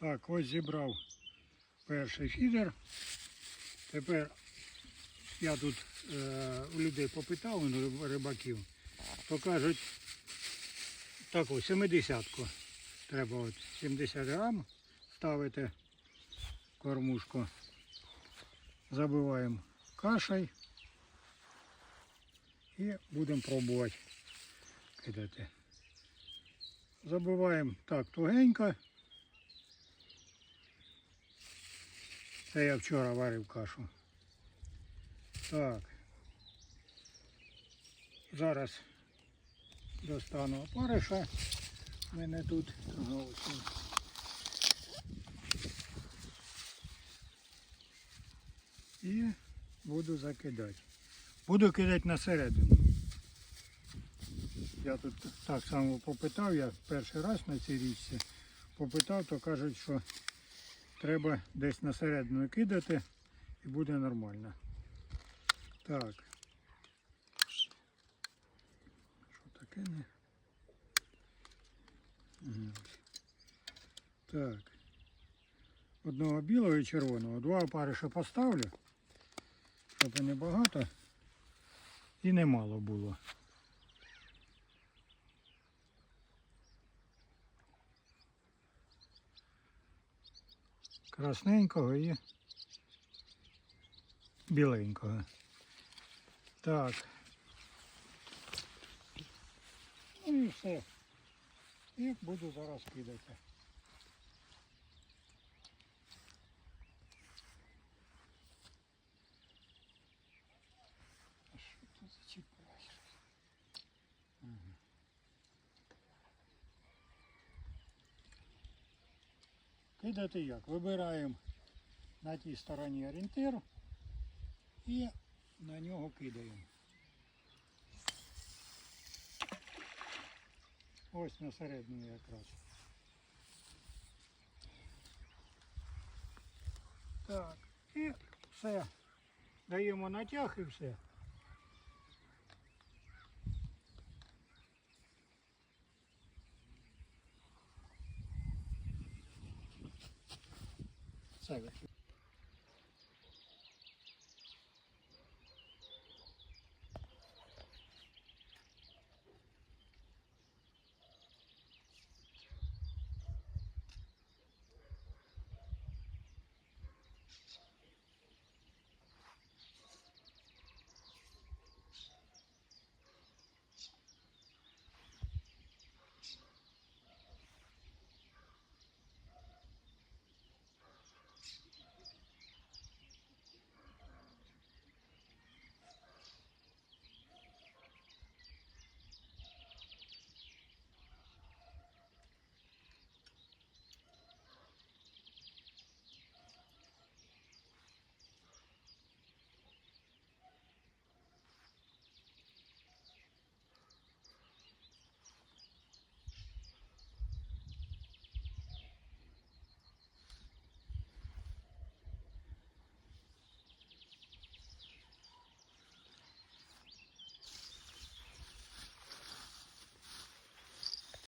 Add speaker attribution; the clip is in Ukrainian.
Speaker 1: Так, ось зібрав перший фідер. Тепер я тут е, у людей попитав, рибаків, то кажуть, таку 70-ку. Треба от 70 грам ставити кормушку. Забиваємо кашею і будемо пробувати кидати. Забиваємо так тугенько. Це я вчора варив кашу. Так. Зараз достану опариша. У мене тут. І буду закидати. Буду кидати на середину. Я тут так само попитав, я перший раз на цій річці попитав, то кажуть, що треба десь на середину кидати і буде нормально. Так. Що таке не? Так. Одного білого і червоного. Два опариша поставлю, щоб і не багато і не мало було. Красненького і біленького. Так. Ну і все. І буду зараз кидати. Кидати як? Вибираємо на тій стороні орієнтир і на нього кидаємо. Ось на середню якраз. Так, і все. Даємо натяг і все. Все.